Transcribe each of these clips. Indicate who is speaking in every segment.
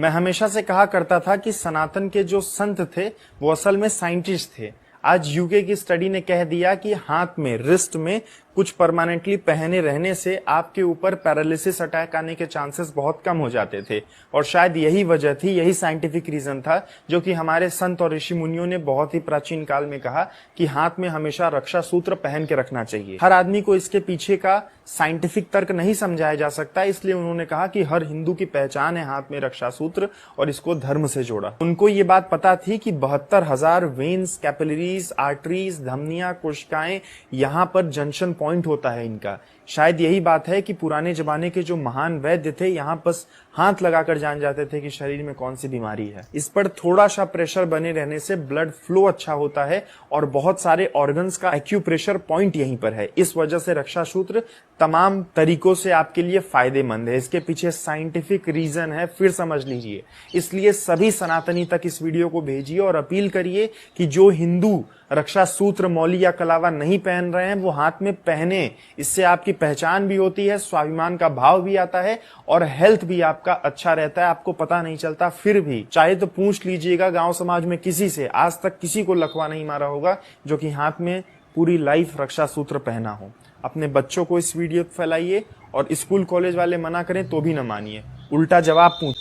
Speaker 1: मैं हमेशा से कहा करता था कि सनातन के जो संत थे, वो असल में साइंटिस्ट थे। आज यूके की स्टडी ने कह दिया कि हाथ में, रिस्ट में कुछ परमानेंटली पहने रहने से आपके ऊपर पैरालिसिस अटैक आने के चांसेस बहुत कम हो जाते थे। और शायद यही वजह थी, यही साइंटिफिक रीजन था, जो कि हमारे संत और ऋषि मुनियों ने बहुत ही प्राचीन काल में कहा कि हाथ में हमेशा रक्षा सूत्र पहन के रखना चाहिए। हर आदमी को इसके पीछे का साइंटिफिक तर्क नहीं समझाया जा सकता, इसलिए उन्होंने कहा कि हर हिंदू की पहचान है हाथ में रक्षा सूत्र और इसको धर्म से जोड़ा। उनको ये बात पता थी कि बहत्तर हज़ार वेन्स कैपिलरीज आर्टरीज धमनिया, कोशिकाएँ यहाँ पर जंक्शन पॉइंट होता है इनका। शायद यही बात है कि पुराने जमाने के जो महान वैद्य थे, यहाँ बस हाथ लगाकर जान जाते थे कि शरीर में कौन सी बीमारी है। इस पर थोड़ा सा प्रेशर बने रहने से ब्लड फ्लो अच्छा होता है और बहुत सारे ऑर्गन्स का एक्यूप्रेशर पॉइंट यहीं पर है। इस वजह से रक्षा सूत्र तमाम तरीकों से आपके लिए फ़ायदेमंद है। इसके पीछे साइंटिफिक रीजन है, फिर समझ लीजिए। इसलिए सभी सनातनी तक इस वीडियो को भेजिए और अपील करिए कि जो हिंदू रक्षा सूत्र मौली या कलावा नहीं पहन रहे हैं वो हाथ में पहने इससे आपकी पहचान भी होती है स्वाभिमान का भाव भी आता है और हेल्थ भी आपका अच्छा रहता है आपको पता नहीं चलता फिर भी चाहे तो पूछ लीजिएगा गांव समाज में किसी से आज तक किसी को लखवा नहीं मारा होगा जो कि हाथ में पूरी लाइफ रक्षा सूत्र पहना हो अपने बच्चों को इस वीडियो को फैलाइए और स्कूल कॉलेज वाले मना करें तो भी न मानिए उल्टा जवाब पूछ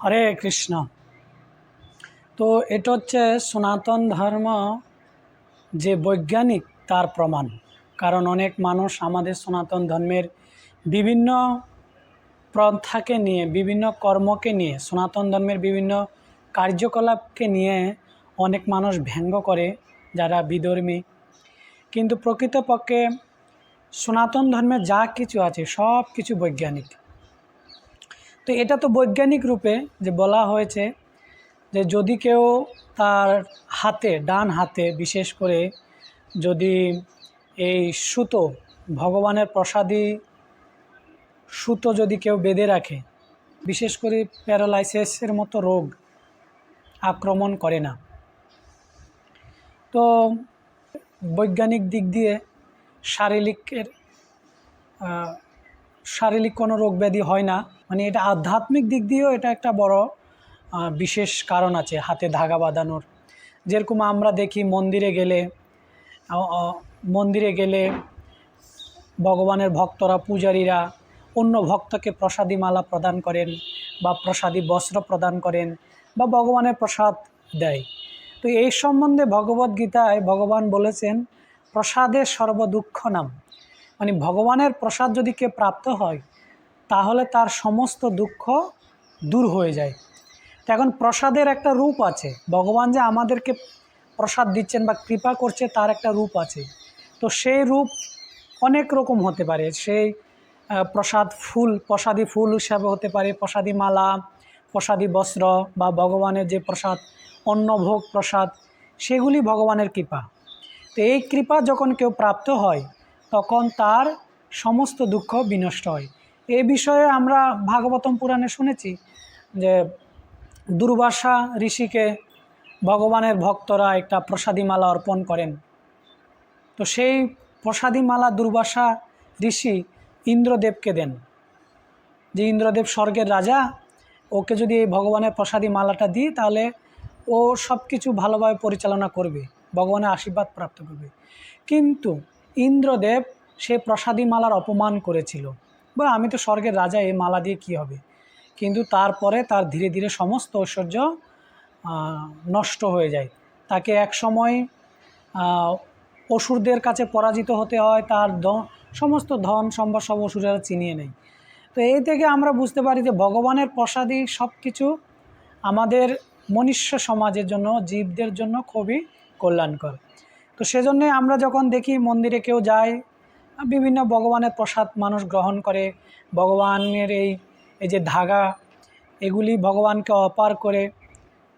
Speaker 2: হরে কৃষ্ণ তো এটা হচ্ছে সনাতন ধর্ম যে বৈজ্ঞানিক তার প্রমাণ। কারণ অনেক মানুষ আমাদের সনাতন ধর্মের বিভিন্ন প্রথাকে নিয়ে, বিভিন্ন কর্মকে নিয়ে, সনাতন ধর্মের বিভিন্ন কার্যকলাপকে নিয়ে অনেক মানুষ ব্যঙ্গ করে, যারা বিধর্মী। কিন্তু প্রকৃতপক্ষে সনাতন ধর্মে যা কিছু আছে, সব কিছু বৈজ্ঞানিক। তো এটা তো বৈজ্ঞানিক রূপে যে বলা হয়েছে যে যদি কেউ তার হাতে, ডান হাতে বিশেষ করে যদি এই সুতো, ভগবানের প্রসাদী সুতো যদি কেউ বেঁধে রাখে, বিশেষ করে প্যারালাইসিসের মতো রোগ আক্রমণ করে না। তো বৈজ্ঞানিক দিক দিয়ে শারীরিকের শারীরিক কোনো রোগ ব্যাধি হয় না। মানে এটা আধ্যাত্মিক দিক দিয়েও এটা একটা বড় বিশেষ কারণ আছে হাতে ধাগা বাঁধানোর। যেরকম আমরা দেখি মন্দিরে গেলে মন্দিরে গেলে ভগবানের ভক্তরা, পূজারীরা অন্য ভক্তকে প্রসাদী মালা প্রদান করেন বা প্রসাদী বস্ত্র প্রদান করেন বা ভগবানের প্রসাদ দেয়। তো এই সম্বন্ধে ভগবদ্ গীতায় ভগবান বলেছেন প্রসাদের সর্বদুঃখ নাম। মানে ভগবানের প্রসাদ যদি কে প্রাপ্ত হয়, তাহলে তার সমস্ত দুঃখ দূর হয়ে যায়। এখন প্রসাদের একটা রূপ আছে। ভগবান যে আমাদেরকে প্রসাদ দিচ্ছেন বা কৃপা করছে, তার একটা রূপ আছে। তো সেই রূপ অনেক রকম হতে পারে। সেই প্রসাদ ফুল, প্রসাদী ফুল হিসাবে হতে পারে। প্রসাদী মালা, প্রসাদী বস্ত্র বা ভগবানের যে প্রসাদ, অন্নভোগ প্রসাদ, সেগুলি ভগবানের কৃপা। তো এই কৃপা যখন কেউ প্রাপ্ত হয়, তখন তার সমস্ত দুঃখ বিনষ্ট হয়। এই বিষয়ে আমরা ভাগবতম পুরাণে শুনেছি যে দুর্বাসা ঋষিকে ভগবানের ভক্তরা একটা প্রসাদী মালা অর্পণ করেন। তো সেই প্রসাদী মালা দুর্বাসা ঋষি ইন্দ্রদেবকে দেন। যে ইন্দ্রদেব স্বর্গের রাজা, ওকে যদি এই ভগবানের প্রসাদী মালাটা দিই, তাহলে ও সব কিছু ভালোভাবে পরিচালনা করবে, ভগবানের আশীর্বাদ প্রাপ্ত করবে। কিন্তু ইন্দ্রদেব সে প্রসাদী মালার অপমান করেছিল। বা আমি তো স্বর্গের রাজা, এই মালা দিয়ে কী হবে? কিন্তু তারপরে তার ধীরে ধীরে সমস্ত ঐশ্বর্য নষ্ট হয়ে যায়। তাকে এক সময় অসুরদের কাছে পরাজিত হতে হয়, তার সমস্ত ধন সম্পদ সব অসুরেরা চিনিয়ে নেয়। তো এই থেকে আমরা বুঝতে পারি যে ভগবানের প্রসাদী সব কিছু আমাদের মনুষ্য সমাজের জন্য, জীবদের জন্য খুবই কল্যাণকর। তো সেজন্যে আমরা যখন দেখি মন্দিরে কেউ যায়, বিভিন্ন ভগবানের প্রসাদ মানুষ গ্রহণ করে, ভগবানের এই এই যে ধাগা, এগুলি ভগবানকে অপার করে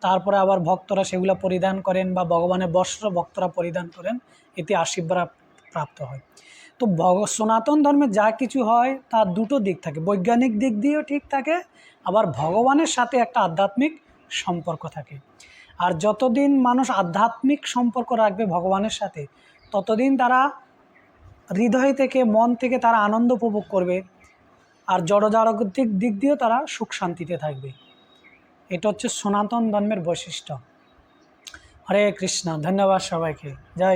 Speaker 2: তারপরে আবার ভক্তরা সেগুলো পরিধান করেন বা ভগবানের বস্ত্র ভক্তরা পরিধান করেন, এতে আশীর্বাদ প্রাপ্ত হয়। তো ভগ, সনাতন ধর্মে যা কিছু হয় তার দুটো দিক থাকে, বৈজ্ঞানিক দিক দিয়েও ঠিক থাকে, আবার ভগবানের সাথে একটা আধ্যাত্মিক সম্পর্ক থাকে। আর যতদিন মানুষ আধ্যাত্মিক সম্পর্ক রাখবে ভগবানের সাথে, ততদিন তারা হৃদয় থেকে, মন থেকে তারা আনন্দ উপভোগ করবে। আর জড়জাগতিক দিক দিয়েও তারা সুখ শান্তিতে থাকবে। এটা হচ্ছে সনাতন ধর্মের বৈশিষ্ট্য। হরে কৃষ্ণ, ধন্যবাদ সবাইকে। জয়